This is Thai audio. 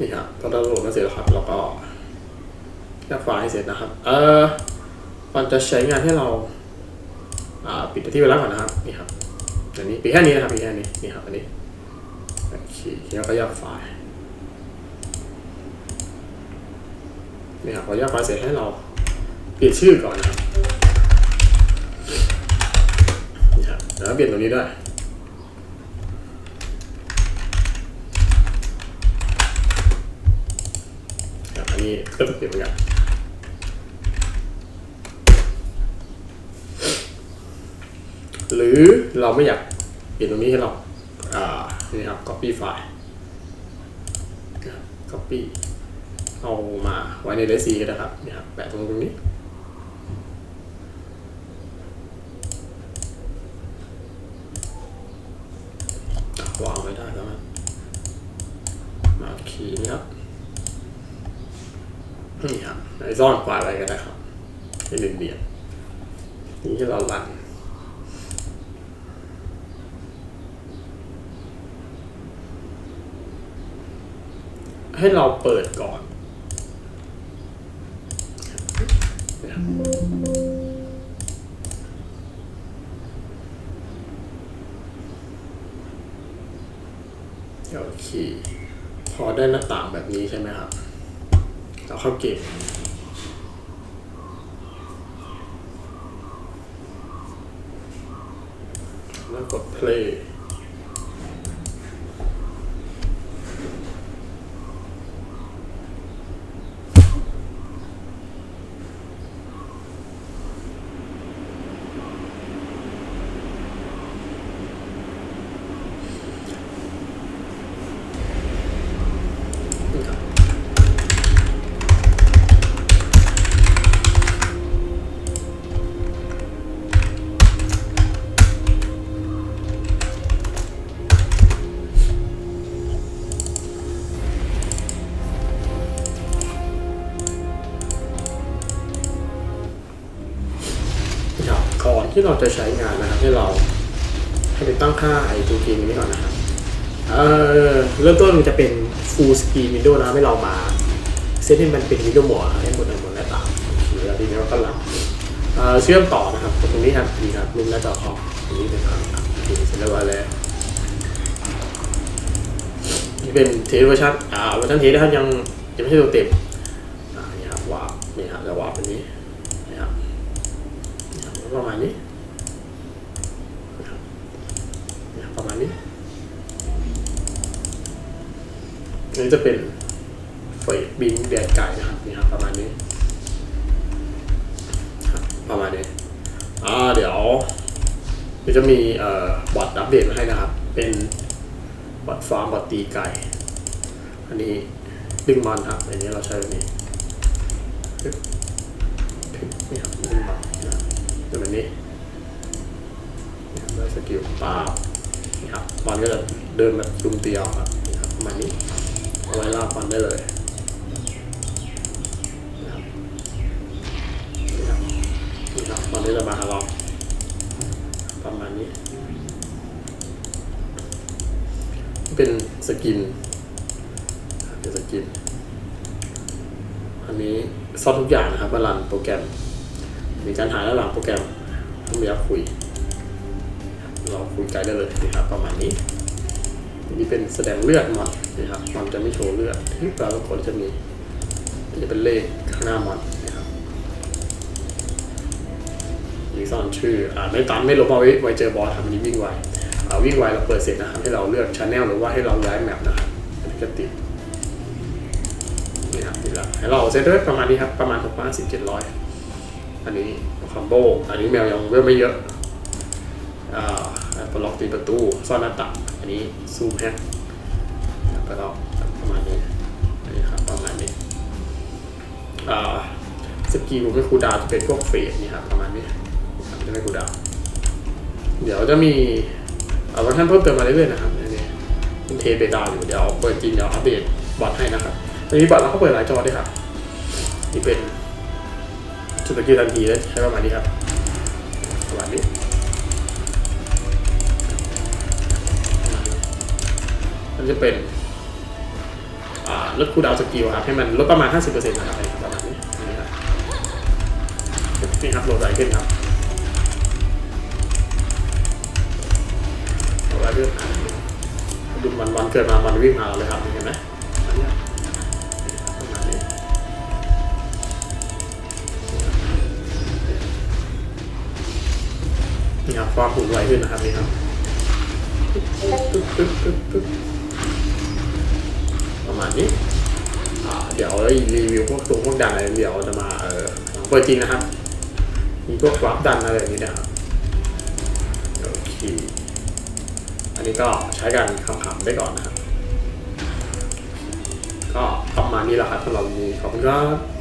นี่ครับก็ดาวน์โหลดมาเสร็จแล้วครับแล้วก็แยกไฟล์ให้เสร็จนะครับ เออมันจะใช้งานให้เราอ่าปิดที่ไว้แล้วก่อนนะครับนี่ครับอันนี้ปิดแค่นี้นะครับปิดแค่นี้นี่ครับอันนี้โอเคแล้วก็แยกไฟล์นี่ครับพอแยกไฟล์เสร็จให้เราเปลี่ยนชื่อก่อนนะครับนี่ครับแล้วเปลี่ยนตรงนี้ด้วย ครับอันนี้ก็จะเสียนเหมือนกันหรือเราไม่อยากเปลี่ยนตรงนี้ให้เราอ่านี่ครับ copy ไฟล์นะครับ copy เอามาไว้ใน d ด c ก็ได้ครับเนี่ครับแปะตรงตรงนี้วางไว้ได้แล้วนะมาคีย์นี่ครับ นี่ครับไอซ่อนไฟล์อะไรก็ได้ครับเป็นเดียนนี่ที่เราลันให้เราเปิดก่อนโอเค พอได้หน้าต่างแบบนี้ใช่ไหมครับ เราเข้าเกมแล้วกด play ที่เราจะใช้งานนะครับ ให้เราให้ไปตั้งค่าไอ้ตัวเกมนี้ก่อนนะครับเออเริ่มต้นมันจะเป็น full screen window นะให้เรามาเซตให้มันเป็น window mode ให้หมดทั้งหมดหน้าต่างโอเคแล้วทีนี้เราก็รับเชื่อมต่อนะครับตรงนี้ครับนี่ครับรูปหน้าจอคอมตรงนี้เป็นครับโอเคเสร็จเรียบร้อยแล้วนี่เป็นเทสเวอร์ชันอ่าเวอร์ชันเทสนะครับยังยังไม่ใช่ตัวเต็มอ่านี่ครับวาร์ปนี่ครับแล้ววาร์ปอันนี้นะครับประมาณนี้นะครับเนี่ยประมาณนี้อั นนี้จะเป็นเฟยบินแดดไก่นะครับนี่ครับประมาณนี้ประมาณนี้อ่าเดี๋ยวเดี๋ยวจะมีเอ่อบอทอัปเดตมาให้นะครับ เป็นบอทฟาร์มบอทตีไก่ อันนี้ดึงมันครับอันนี้เราใช้แบบนี้นี่ครับดึงมันนะครับจะเป็นนี้นี่ครับได้สกิลปาบนี่ครับมันก็จะเดินแบบดุมเตียวครับนี่ครับประมาณนี้ เอาไว้ลากมันได้เลยนะครับนี่ครับนี่ครับมันก็จะมาหาเราประมาณนี้ เป็นสกิน เป็นสกิน อันนี้ซ่อนทุกอย่างนะครับมารันโปรแกรม มีการถ่ายระหว่างโปรแกรมต้องมีการคุย เราคุยไกลได้เลยนะครับประมาณนี้ นี่เป็นแสดงเลือดมันนะครับมันจะไม่โชว์เลือดที่ปรากฏจะมีจะเป็นเลขข้างหน้ามันนะครับมีซ่อนชื่ออ่าไม่ตันไม่ลบเอาไว้ไว้เจอบอสทำนี้วิ่งไวอ่าวิ่งไวเราเปิดเสร็จนะครับให้เราเลือกช anel หรือว่าให้เราย้ายแมปนะครับอันนี้ก็ติดนี่ครับติดแล้วให้เราเซตด้วยประมาณนี้ครับประมาณ6 5 0 7 0 0อันนี้คอมโบอันนี้แมวยังเวลไม่เยอะอ่า ปลดล็อกตีประตูซ่อนหน้าต่างอันนี้ซูมแฮกแล้วก็ประมาณนี้นนี้ครับประมาณนี้อ่าสกิลไม่คูดาวจะเป็นพวกเฟสนี่ครับประมาณนี้ครับจะไม่คูดาวเดี๋ยวจะมีเอาเวอร์ชันเพิ่มเติมมาเรื่อยๆนะครับนนี้เป็นเทเบต้าอยู่เดี๋ยวเปิดจริงเดี๋ยวอัปเดตบอทให้นะครับตอนนี้บอทเราก็เปิดหลายจอด้วยครับนี่เป็นจุดสกิลทันทีเลยใช้ประมาณนี้ครับ มันจะเป็นลดคูดาวสกิลครับให้มันลดประมาณ 50%นะครับประมาณนี้นี่ครับนี่ครับโหลดไวขึ้นครับโหลดไวขึ้นดูวันวันเกิดมาวันวิ่งมาเลยครับเห็นไหมนี่ครับฟอร์มหุ่นไวขึ้นนะครับนี่ครับ มาณนี้เดี๋ยวรีวิวพวกตัวพวกดันอะไรเดี๋ยวจะมาเออเปิดจริงนะครับ มีพวกวาร์ปดันอะไรอย่างนี้นะครับโอเคอันนี้ก็ใช้กันคำๆได้ก่อนนะครับ ก็ประมาณนี้แหละครับสำหรับวันนี้ขอบคุณครับ